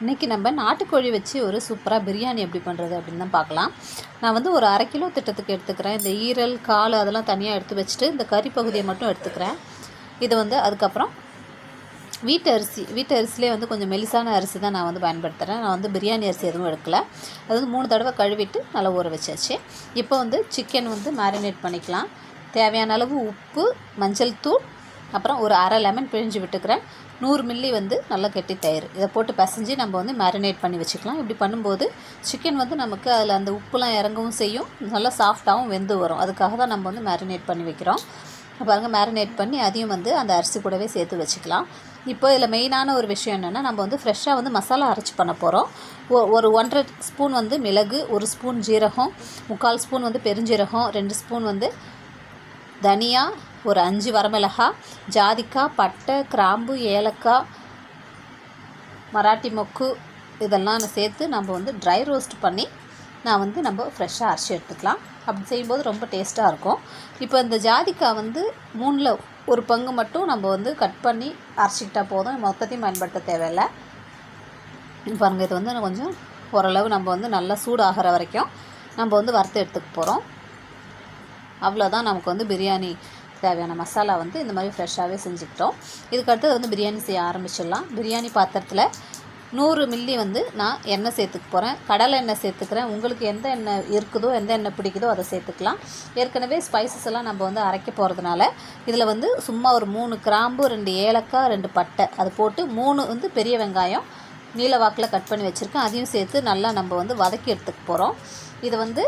இன்றைக்கி நம்ம நாட்டுக்கோழி வச்சு ஒரு சூப்பராக பிரியாணி எப்படி பண்ணுறது அப்படின்னு தான் பார்க்கலாம். நான் வந்து ஒரு அரை கிலோ திட்டத்துக்கு எடுத்துக்கிறேன். இந்த ஈரல் கால் அதெல்லாம் தனியாக எடுத்து வச்சுட்டு இந்த கறி பகுதியை மட்டும் எடுத்துக்கிறேன். இது வந்து அதுக்கப்புறம் வீட்டு அரிசி வீட்டு அரிசிலே வந்து கொஞ்சம் மெலிசான அரிசி தான் நான் வந்து பயன்படுத்துகிறேன் நான் வந்து பிரியாணி அரிசி எதுவும் எடுக்கல. அது வந்து மூணு தடவை கழுவிட்டு நல்லா ஊற வச்சாச்சு. இப்போ வந்து சிக்கன் வந்து மேரினேட் பண்ணிக்கலாம். தேவையான அளவு உப்பு மஞ்சள் தூள் அப்புறம் ஒரு அரை லெமன் பிழிஞ்சு விட்டுக்கிறேன். நூறு மில்லி வந்து நல்லா கெட்டி தயிர். இதை போட்டு பிசைஞ்சு நம்ம வந்து மேரினேட் பண்ணி வச்சுக்கலாம். இப்படி பண்ணும்போது சிக்கன் வந்து நமக்கு அதில் அந்த உப்புலாம் இறங்கவும் செய்யும். நல்லா சாஃப்டாகவும் வெந்து வரும். அதுக்காக தான் நம்ம வந்து மேரினேட் பண்ணி வைக்கிறோம். பாருங்கள் மேரினேட் பண்ணி அதையும் வந்து அந்த அரிசி கூடவே சேர்த்து வச்சுக்கலாம். இப்போ இதில் மெயினான ஒரு விஷயம் என்னென்னா நம்ம வந்து ஃப்ரெஷ்ஷாக வந்து மசாலா அரைச்சி பண்ண போகிறோம் ஒரு ஒன்றரை ஸ்பூன் வந்து மிளகு ஒரு ஸ்பூன் ஜீரகம் முக்கால் ஸ்பூன் வந்து பெருஞ்சீரகம் ரெண்டு ஸ்பூன் வந்து தனியா ஒரு அஞ்சு வரமிளகா ஜாதிக்காய் பட்டை கிராம்பு ஏலக்காய் மராட்டி மொக்கு இதெல்லாம் சேர்த்து நம்ம வந்து ட்ரை ரோஸ்ட் பண்ணி நான் வந்து நம்ம ஃப்ரெஷ்ஷாக அரைச்சி எடுத்துக்கலாம். அப்படி செய்யும்போது ரொம்ப டேஸ்ட்டாக இருக்கும். இப்போ இந்த ஜாதிக்காய் வந்து மூணில் ஒரு பங்கு மட்டும் நம்ம வந்து கட் பண்ணி அரைச்சிக்கிட்டால் போதும். மொத்தத்தையும் பயன்படுத்த தேவையில்லை. பாருங்கள் இது வந்து கொஞ்சம் ஓரளவு நம்ம வந்து நல்லா சூடாகிற வரைக்கும் நம்ம வந்து வறுத்து எடுத்துக்க போகிறோம் அவ்வளோதான் நமக்கு வந்து பிரியாணி தேவையான மசாலா வந்து இந்த மாதிரி ஃப்ரெஷ்ஷாகவே செஞ்சுக்கிட்டோம். இதுக்கு அடுத்தது வந்து பிரியாணி செய்ய ஆரம்பிச்சிடலாம். பிரியாணி பாத்திரத்தில் நூறு மில்லி வந்து நான் எண்ணெய் சேர்த்துக்க போகிறேன் கடலை எண்ணெய் சேர்த்துக்கிறேன். உங்களுக்கு எந்த எண்ணெய் இருக்குதோ எந்த எண்ணெய் பிடிக்குதோ அதை சேர்த்துக்கலாம். ஏற்கனவே ஸ்பைசஸ் எல்லாம் நம்ம வந்து அரைக்க போகிறதுனால இதில் வந்து சும்மா ஒரு மூணு கிராம்பு ரெண்டு ஏலக்காய் ரெண்டு பட்டை. அது போட்டு மூணு வந்து பெரிய வெங்காயம் நீல வாக்கில் கட் பண்ணி வச்சுருக்கேன். அதையும் சேர்த்து நல்லா நம்ம வந்து வதக்கி எடுத்துக்க போகிறோம் இது வந்து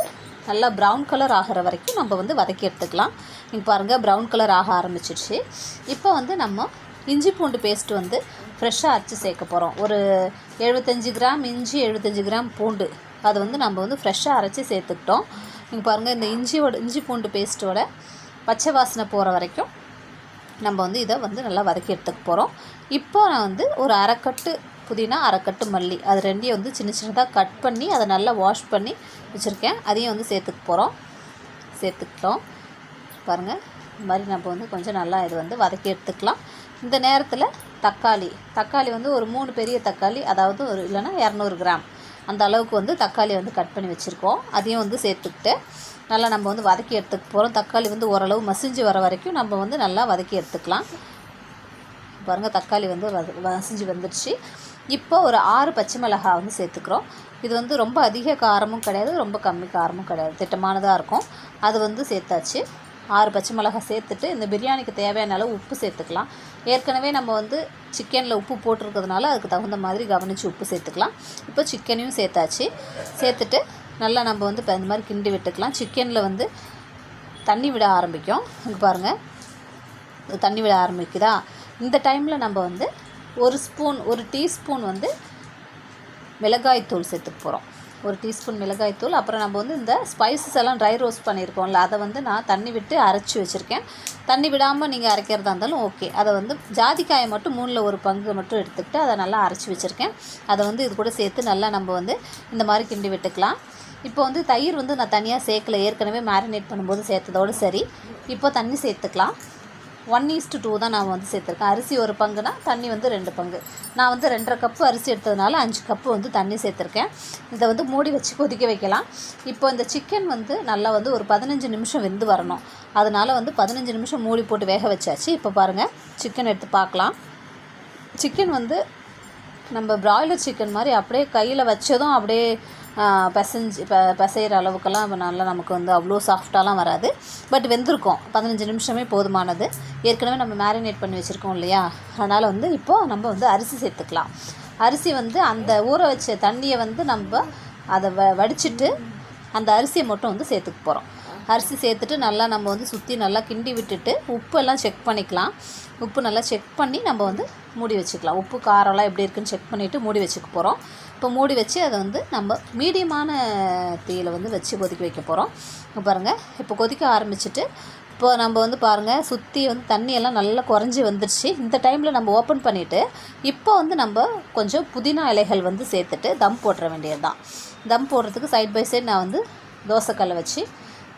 நல்லா ப்ரௌன் கலர் ஆகிற வரைக்கும் நம்ம வந்து வதக்கி எடுத்துக்கலாம். இங்கே பாருங்கள் ப்ரௌன் கலர் ஆக ஆரம்பிச்சிடுச்சு இப்போ வந்து நம்ம இஞ்சி பூண்டு பேஸ்ட் வந்து ஃப்ரெஷ்ஷாக அரைச்சி சேர்க்க போகிறோம் ஒரு எழுபத்தஞ்சி கிராம் இஞ்சி எழுபத்தஞ்சி கிராம் பூண்டு. அது வந்து நம்ம வந்து ஃப்ரெஷ்ஷாக அரைச்சி சேர்த்துக்கிட்டோம். நீங்கள் பாருங்கள் இந்த இஞ்சியோட இஞ்சி பூண்டு பேஸ்ட்டோட பச்சை வாசனை போகிற வரைக்கும் நம்ம வந்து இதை வந்து நல்லா வதக்கி எடுத்துக்க போகிறோம் இப்போ நான் வந்து ஒரு அரைக்கட்டு புதினா அரைக்கட்டு மல்லி அது ரெண்டையும் வந்து சின்ன சின்னதாக கட் பண்ணி அதை நல்லா வாஷ் பண்ணி வச்சுருக்கேன். அதையும் வந்து சேர்த்துக்க போகிறோம் சேர்த்துக்கிட்டோம். பாருங்கள் இந்த மாதிரி நம்ம வந்து கொஞ்சம் நல்லா இது வந்து வதக்கி எடுத்துக்கலாம். இந்த நேரத்தில் தக்காளி தக்காளி வந்து ஒரு மூணு பெரிய தக்காளி அதாவது ஒரு இல்லைன்னா இரநூறு கிராம். அந்த அளவுக்கு வந்து தக்காளி வந்து கட் பண்ணி வச்சுருக்கோம். அதையும் வந்து சேர்த்துக்கிட்டு நல்லா நம்ம வந்து வதக்கி எடுத்துக்க போகிறோம் தக்காளி வந்து ஓரளவு மசிஞ்சு வர வரைக்கும் நம்ம வந்து நல்லா வதக்கி எடுத்துக்கலாம். பாருங்கள் தக்காளி வந்து மசிஞ்சு வந்துடுச்சு இப்போ ஒரு ஆறு பச்சை மிளகாய் வந்து சேர்த்துக்கிறோம். இது வந்து ரொம்ப அதிக காரமும் கிடையாது ரொம்ப கம்மி காரமும் கிடையாது. திட்டமானதாக இருக்கும். அது வந்து சேர்த்தாச்சு. ஆறு பச்சை மிளகாய் சேர்த்துட்டு இந்த பிரியாணிக்கு தேவையான அளவு உப்பு சேர்த்துக்கலாம். ஏற்கனவே நம்ம வந்து சிக்கனில் உப்பு போட்டிருக்கிறதுனால அதுக்கு தகுந்த மாதிரி கவனித்து உப்பு சேர்த்துக்கலாம். இப்போ சிக்கனையும் சேர்த்தாச்சு. சேர்த்துட்டு நல்லா நம்ம வந்து இப்போ இந்த மாதிரி கிண்டி விட்டுக்கலாம். சிக்கனில் வந்து தண்ணி விட ஆரம்பிக்கும். இங்கே பாருங்கள் தண்ணி விட ஆரம்பிக்குதா? இந்த டைமில் நம்ம வந்து ஒரு ஸ்பூன் ஒரு டீஸ்பூன் வந்து மிளகாய்த்தூள் சேர்த்துக்க போகிறோம் ஒரு டீஸ்பூன் மிளகாய்த்தூள். அப்புறம் நம்ம வந்து இந்த ஸ்பைசஸ் எல்லாம் ட்ரை ரோஸ்ட் பண்ணியிருக்கோம்ல அதை வந்து நான் தண்ணி விட்டு அரைச்சி வச்சுருக்கேன். தண்ணி விடாமல் நீங்கள் அரைக்கிறதா இருந்தாலும் ஓகே அதை வந்து ஜாதிக்காயை மட்டும் மூணில் ஒரு பங்கு மட்டும் எடுத்துக்கிட்டு அதை நல்லா அரைச்சி வச்சுருக்கேன். அதை வந்து இது கூட சேர்த்து நல்லா நம்ம வந்து இந்த மாதிரி கிண்டி விட்டுக்கலாம். இப்போ வந்து தயிர் வந்து நான் தனியாக சேர்க்கல. ஏற்கனவே மேரினேட் பண்ணும்போது சேர்த்ததோடு சரி. இப்போ தண்ணி சேர்த்துக்கலாம். ஒன் ஈஸ்ட் டூ தான் நான் வந்து சேர்த்துருக்கேன். அரிசி ஒரு பங்குனா தண்ணி வந்து ரெண்டு பங்கு. நான் வந்து ரெண்டரை கப்பு அரிசி எடுத்ததுனால அஞ்சு கப்பு வந்து தண்ணி சேர்த்துருக்கேன். இதை வந்து மூடி வச்சு கொதிக்க வைக்கலாம். இப்போ இந்த சிக்கன் வந்து நல்லா வந்து ஒரு பதினஞ்சு நிமிஷம் வெந்து வரணும். அதனால் வந்து பதினஞ்சு நிமிஷம் மூடி போட்டு வேக வச்சாச்சு. இப்போ பாருங்கள் சிக்கன் எடுத்து பார்க்கலாம். சிக்கன் வந்து நம்ம பிராய்லர் சிக்கன் மாதிரி அப்படியே கையில் வச்சதும் அப்படியே பிசைஞ்சு ப பிசைகிற அளவுக்கெல்லாம் நல்லா நமக்கு வந்து அவ்வளோ சாஃப்டாலாம் வராது. பட் வெந்திருக்கும். பதினஞ்சு நிமிஷமே போதுமானது. ஏற்கனவே நம்ம மேரினேட் பண்ணி வச்சுருக்கோம் இல்லையா? அதனால் வந்து இப்போது நம்ம வந்து அரிசி சேர்த்துக்கலாம். அரிசி வந்து அந்த ஊற வச்ச தண்ணியை வந்து நம்ம அதை வ வடிச்சிட்டு அந்த அரிசியை மட்டும் வந்து சேர்த்துக்க போகிறோம் அரிசி சேர்த்துட்டு நல்லா நம்ம வந்து சுற்றி நல்லா கிண்டி விட்டுட்டு உப்பெல்லாம் செக் பண்ணிக்கலாம். உப்பு நல்லா செக் பண்ணி நம்ம வந்து மூடி வச்சுக்கலாம். உப்பு காரம்லாம் எப்படி இருக்குன்னு செக் பண்ணிவிட்டு மூடி வச்சுக்க போகிறோம் இப்போ மூடி வச்சு அதை வந்து நம்ம மீடியமான தீயில் வந்து வச்சு கொதிக்க வைக்க போகிறோம் இப்போ பாருங்கள் இப்போ கொதிக்க ஆரம்பிச்சிட்டு இப்போ நம்ம வந்து பாருங்கள் சுற்றி வந்து தண்ணியெல்லாம் நல்லா குறைஞ்சி வந்துடுச்சு இந்த டைமில் நம்ம ஓப்பன் பண்ணிவிட்டு இப்போ வந்து நம்ம கொஞ்சம் புதினா இலைகள் வந்து சேர்த்துட்டு தம் போட்டுற வேண்டியது தான் தம் போடுறதுக்கு சைட் பை சைட் நான் வந்து தோசைக்கல்லை வச்சு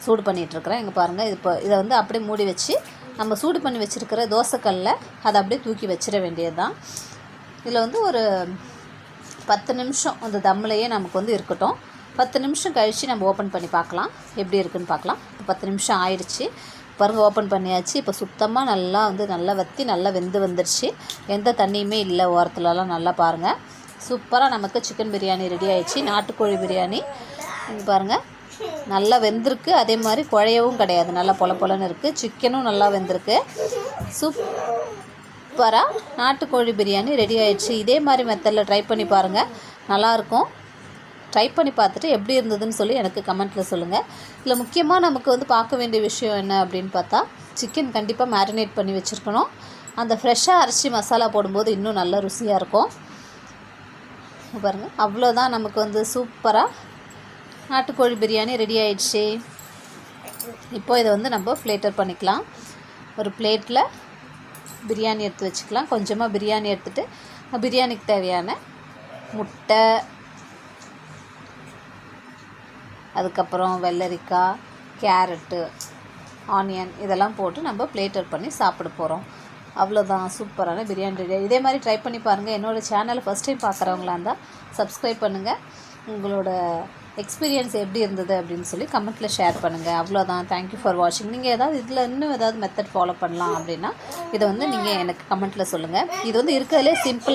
சூடு பண்ணிகிட்ருக்குறேன் இங்கே பாருங்கள் இப்போ இதை வந்து அப்படியே மூடி வச்சு நம்ம சூடு பண்ணி வச்சுருக்கிற தோசைக்கல்லில் அதை அப்படியே தூக்கி வச்சிட வேண்டியது தான் இதில் வந்து ஒரு பத்து நிமிஷம் அந்த தம்லையே நமக்கு வந்து இருக்கட்டும். பத்து நிமிஷம் கழித்து நம்ம ஓப்பன் பண்ணி பார்க்கலாம். எப்படி இருக்குதுன்னு பார்க்கலாம். இப்போ பத்து நிமிஷம் ஆயிடுச்சு. பாருங்கள் ஓப்பன் பண்ணியாச்சு. இப்போ சுத்தமாக நல்லா வந்து நல்லா வற்றி நல்லா வெந்து வந்துடுச்சு எந்த தண்ணியுமே இல்லை ஓரத்துலலாம் நல்லா பாருங்கள் சூப்பராக நமக்கு சிக்கன் பிரியாணி ரெடி ஆயிடுச்சு. நாட்டுக்கோழி பிரியாணி. இங்கே பாருங்கள் நல்லா வெந்திருக்கு. அதே மாதிரி குழையவும் கிடையாது. நல்லா பொல பொலன்னு இருக்குது சிக்கனும் நல்லா வெந்திருக்கு. சூப்பராக நாட்டுக்கோழி பிரியாணி ரெடி ஆயிடுச்சு. இதே மாதிரி மெத்தடில் ட்ரை பண்ணி பாருங்கள் நல்லாயிருக்கும் ட்ரை பண்ணி பார்த்துட்டு எப்படி இருந்ததுன்னு சொல்லி எனக்கு கமெண்ட்டில் சொல்லுங்கள் இதில் முக்கியமாக நமக்கு வந்து பார்க்க வேண்டிய விஷயம் என்ன அப்படின்னு பார்த்தா சிக்கன் கண்டிப்பாக மேரினேட் பண்ணி வச்சுருக்கணும். அந்த ஃப்ரெஷ்ஷாக அரைச்சி மசாலா போடும்போது இன்னும் நல்லா ருசியாக இருக்கும். பாருங்கள் அவ்வளோதான் நமக்கு வந்து சூப்பராக நாட்டுக்கோழி பிரியாணி ரெடி ஆயிடுச்சு. இப்போ இதை வந்து நம்ம ஃப்ளேட்டர் பண்ணிக்கலாம். ஒரு பிளேட்டில் பிரியாணி எடுத்து வச்சுக்கலாம். கொஞ்சமாக பிரியாணி எடுத்துகிட்டு பிரியாணிக்கு தேவையான முட்டை அதுக்கப்புறம் வெள்ளரிக்காய் கேரட்டு ஆனியன் இதெல்லாம் போட்டு நம்ம பிளேட்டர் பண்ணி சாப்பிட போகிறோம் அவ்வளோதான் சூப்பரான பிரியாணி ரெடி இதே மாதிரி ட்ரை பண்ணி பாருங்கள் என்னோடய சேனலை ஃபஸ்ட் டைம் பார்க்குறவங்களா இருந்தால் சப்ஸ்கிரைப் பண்ணுங்கள் உங்களோட எக்ஸ்பீரியன்ஸ் எப்படி இருந்தது அப்படின்னு சொல்லி கமெண்ட்டில் ஷேர் பண்ணுங்கள் அவ்வளோதான் தேங்க்யூ ஃபார் வாட்சிங் நீங்கள் ஏதாவது இதில் இன்னும் ஏதாவது மெத்தட் ஃபாலோ பண்ணலாம் அப்படின்னா இதை வந்து நீங்கள் எனக்கு கமெண்ட்டில் சொல்லுங்கள் இது வந்து இருக்கிறதுலே சிம்பிள்